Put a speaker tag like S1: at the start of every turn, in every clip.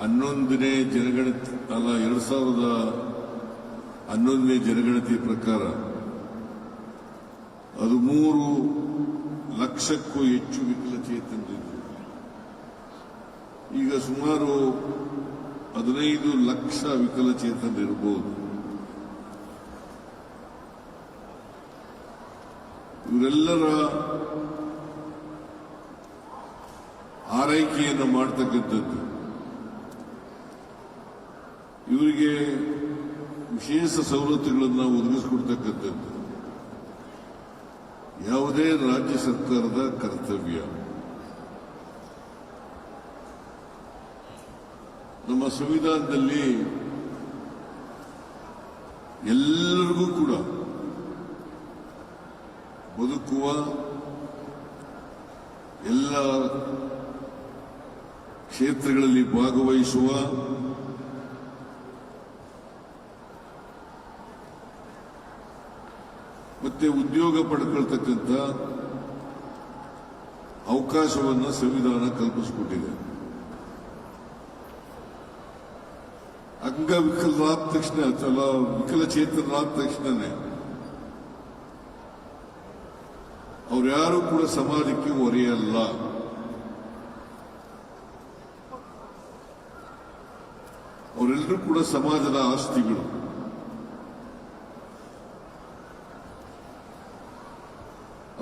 S1: ಹನ್ನೊಂದನೇ ಜನಗಣತಿ, ಅಲ್ಲ, ಎರಡು ಸಾವಿರದ ಹನ್ನೊಂದನೇ ಜನಗಣತಿ ಪ್ರಕಾರ ಹದಿಮೂರು ಲಕ್ಷಕ್ಕೂ ಹೆಚ್ಚು ವಿಕಲಚೇತನರಿದ್ದರು. ಈಗ ಸುಮಾರು ಹದಿನೈದು ಲಕ್ಷ ವಿಕಲಚೇತನರಿರಬಹುದು ಇವರೆಲ್ಲರ ಆರೈಕೆಯನ್ನು ಮಾಡ್ತಕ್ಕಂಥದ್ದು ಇವರಿಗೆ ವಿಶೇಷ ಸವಲತ್ತುಗಳನ್ನು ಒದಗಿಸಿಕೊಡ್ತಕ್ಕಂಥದ್ದು ಯಾವುದೇ ರಾಜ್ಯ ಸರ್ಕಾರದ ಕರ್ತವ್ಯ. ನಮ್ಮ ಸಂವಿಧಾನದಲ್ಲಿ ಎಲ್ಲರಿಗೂ ಕೂಡ ಬದುಕುವ ಎಲ್ಲ ಕ್ಷೇತ್ರಗಳಲ್ಲಿ ಭಾಗವಹಿಸುವ ಮತ್ತೆ ಉದ್ಯೋಗ ಪಡ್ಕೊಳ್ತಕ್ಕಂಥ ಅವಕಾಶವನ್ನು ಸಂವಿಧಾನ ಕಲ್ಪಿಸಿಕೊಟ್ಟಿದೆ ಅಂಗವಿಕಲರಾದ ತಕ್ಷಣ ಅಥವಾ ವಿಕಲಚೇತನರಾದ ತಕ್ಷಣನೇ ಅವ್ರ್ಯಾರು ಕೂಡ ಸಮಾಜಕ್ಕೆ ಹೊರೆಯಲ್ಲ ಅವರೆಲ್ಲರೂ ಕೂಡ ಸಮಾಜದ ಆಸ್ತಿಗಳು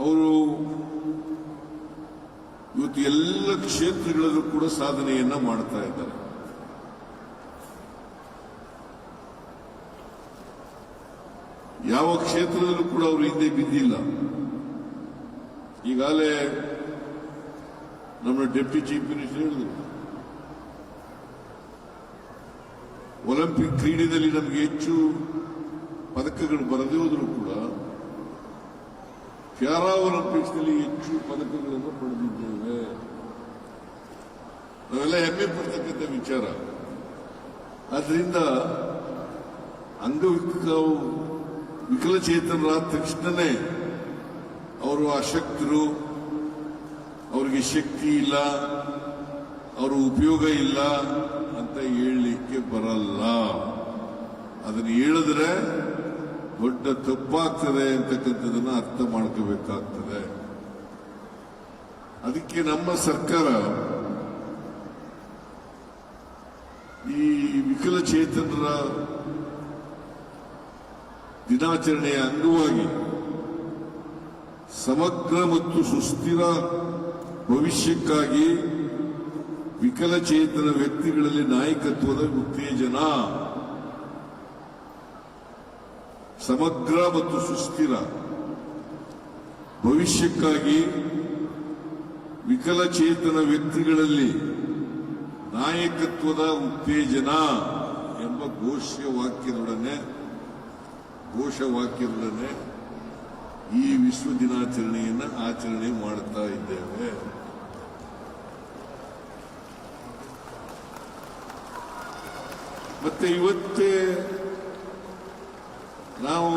S1: ಅವರು ಇವತ್ತು ಎಲ್ಲ ಕ್ಷೇತ್ರಗಳಲ್ಲೂ ಕೂಡ ಸಾಧನೆಯನ್ನ ಮಾಡ್ತಾ ಇದ್ದಾರೆ. ಯಾವ ಕ್ಷೇತ್ರದಲ್ಲೂ ಕೂಡ ಅವರು ಹಿಂದೆ ಬಿದ್ದಿಲ್ಲ. ಈಗಾಗಲೇ ನಮ್ಮ ಡೆಪ್ಟಿ ಚೀಫ್ ಮಿನಿಸ್ಟರ್ ಹೇಳಿದ್ರು. ಒಲಿಂಪಿಕ್ ಕ್ರೀಡೆಯಲ್ಲಿ ನಮಗೆ ಹೆಚ್ಚು ಪದಕಗಳು ಬರದೇ ಹೋದರೂ ಕೂಡ ಪ್ಯಾರಾ ಒಲಿಂಪಿಕ್ಸ್ನಲ್ಲಿ ಹೆಚ್ಚು ಪದಕಗಳನ್ನು ಪಡೆದಿದ್ದೇವೆ. ನಾವೆಲ್ಲ ಹೆಮ್ಮೆ ಪಡ್ತಕ್ಕಂಥ ವಿಚಾರ. ಆದ್ರಿಂದ ಅಂಗವಿಕ ವಿಕಲಚೇತನರಾದ ತಕ್ಷಣನೇ ಅವರು ಅಶಕ್ತರು ಅವರಿಗೆ ಶಕ್ತಿ ಇಲ್ಲ ಅವರ ಉಪಯೋಗ ಇಲ್ಲ ಅಂತ ಹೇಳಲಿಕ್ಕೆ ಬರಲ್ಲ. ಅದನ್ನು ಹೇಳಿದ್ರೆ ದೊಡ್ಡ ತಪ್ಪಾಗ್ತದೆ ಅಂತಕ್ಕಂಥದನ್ನ ಅರ್ಥ ಮಾಡ್ಕೋಬೇಕಾಗ್ತದೆ. ಅದಕ್ಕೆ ನಮ್ಮ ಸರ್ಕಾರ ಈ ವಿಕಲಚೇತನರ ದಿನಾಚರಣೆಯ ಅಂಗವಾಗಿ ಸಮಗ್ರ ಮತ್ತು ಸುಸ್ಥಿರ ಭವಿಷ್ಯಕ್ಕಾಗಿ ವಿಕಲಚೇತನ ವ್ಯಕ್ತಿಗಳಲ್ಲಿ ನಾಯಕತ್ವದ ಉತ್ತೇಜನ ಸಮಗ್ರ ಮತ್ತು ಸುಸ್ಥಿರ ಭವಿಷ್ಯಕ್ಕಾಗಿ ವಿಕಲಚೇತನ ವ್ಯಕ್ತಿಗಳಲ್ಲಿ ನಾಯಕತ್ವದ ಉತ್ತೇಜನ ಎಂಬ ಘೋಷವಾಕ್ಯದೊಡನೆ ಘೋಷವಾಕ್ಯದೊಡನೆ ಈ ವಿಶ್ವ ದಿನಾಚರಣೆಯನ್ನು ಆಚರಣೆ ಮಾಡುತ್ತಾ ಇದ್ದೇವೆ. ಮತ್ತೆ ಇವತ್ತೇ ನಾವು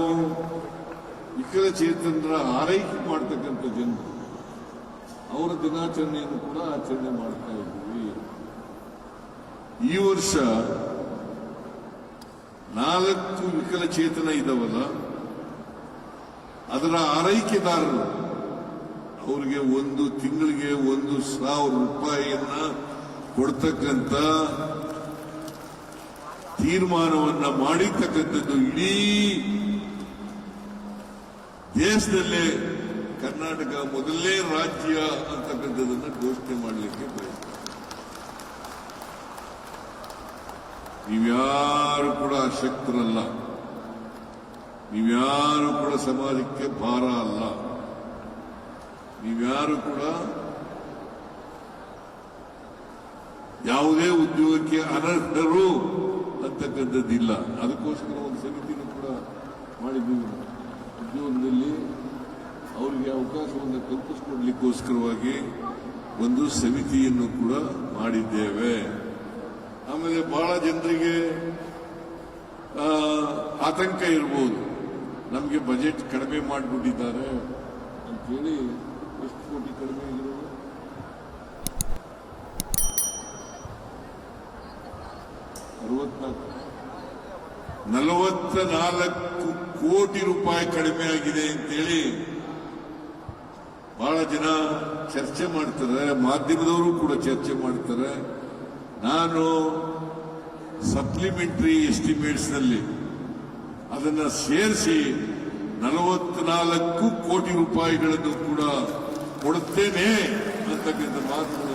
S1: ವಿಕಲಚೇತನರ ಆರೈಕೆ ಮಾಡ್ತಕ್ಕಂಥ ಜನರು. ಅವರ ದಿನಾಚರಣೆಯನ್ನು ಕೂಡ ಆಚರಣೆ ಮಾಡ್ತಾ ಇದ್ದೀವಿ. ಈ ವರ್ಷ ನಾಲ್ಕು ವಿಕಲಚೇತನ ಇದಾವಲ್ಲ, ಅದರ ಆರೈಕೆದಾರರು ಅವರಿಗೆ ಒಂದು ತಿಂಗಳಿಗೆ ಒಂದು ಸಾವಿರ ರೂಪಾಯಿಯನ್ನ ಕೊಡ್ತಕ್ಕಂಥ ತೀರ್ಮಾನವನ್ನ ಮಾಡಿರ್ತಕ್ಕಂಥದ್ದು ಇಡೀ ದೇಶದಲ್ಲೇ ಕರ್ನಾಟಕ ಮೊದಲನೇ ರಾಜ್ಯ ಅಂತಕ್ಕಂಥದ್ದನ್ನ ಘೋಷಣೆ ಮಾಡಲಿಕ್ಕೆ ಬಯಸ್ತಾರೆ. ನೀವ್ಯಾರು ಕೂಡ ಅಶಕ್ತರಲ್ಲ, ನೀವ್ಯಾರು ಕೂಡ ಸಮಾಜಕ್ಕೆ ಭಾರ ಅಲ್ಲ, ನೀವ್ಯಾರು ಕೂಡ ಯಾವುದೇ ಉದ್ಯೋಗಕ್ಕೆ ಅನರ್ಹರು ಅಂತಕ್ಕಂಥದ್ದಿಲ್ಲ. ಅದಕ್ಕೋಸ್ಕರ ಒಂದು ಸಮಿತಿನೂ ಕೂಡ ಮಾಡಿದ್ದೀವಿ. ಉದ್ಯೋಗದಲ್ಲಿ ಅವರಿಗೆ ಅವಕಾಶವನ್ನು ಕಲ್ಪಿಸಿಕೊಡ್ಲಿಕ್ಕೋಸ್ಕರವಾಗಿ ಒಂದು ಸಮಿತಿಯನ್ನು ಕೂಡ ಮಾಡಿದ್ದೇವೆ. ಆಮೇಲೆ ಬಹಳ ಜನರಿಗೆ ಆತಂಕ ಇರ್ಬೋದು. ನಮಗೆ ಬಜೆಟ್ ಕಡಿಮೆ ಮಾಡಿಬಿಟ್ಟಿದ್ದಾರೆ ಅಂತೇಳಿ ಎಷ್ಟು ಕೋಟಿ ಕಡಿಮೆ ಆಗಿರೋದು? ಅರವತ್ನಾಲ್ಕು ನಲವತ್ತ ನಾಲ್ಕು ಕೋಟಿ ರೂಪಾಯಿ ಕಡಿಮೆ ಆಗಿದೆ ಅಂತೇಳಿ ಬಹಳ ಜನ ಚರ್ಚೆ ಮಾಡ್ತಾರೆ, ಮಾಧ್ಯಮದವರು ಕೂಡ ಚರ್ಚೆ ಮಾಡ್ತಾರೆ. ನಾನು ಸಪ್ಲಿಮೆಂಟರಿ ಎಸ್ಟಿಮೇಟ್ಸ್ನಲ್ಲಿ ಅದನ್ನ ಸೇರಿಸಿ ನಲವತ್ನಾಲ್ಕು ಕೋಟಿ ರೂಪಾಯಿಗಳನ್ನು ಕೂಡ ಕೊಡುತ್ತೇನೆ ಅಂತಕ್ಕಂಥ ಮಾತು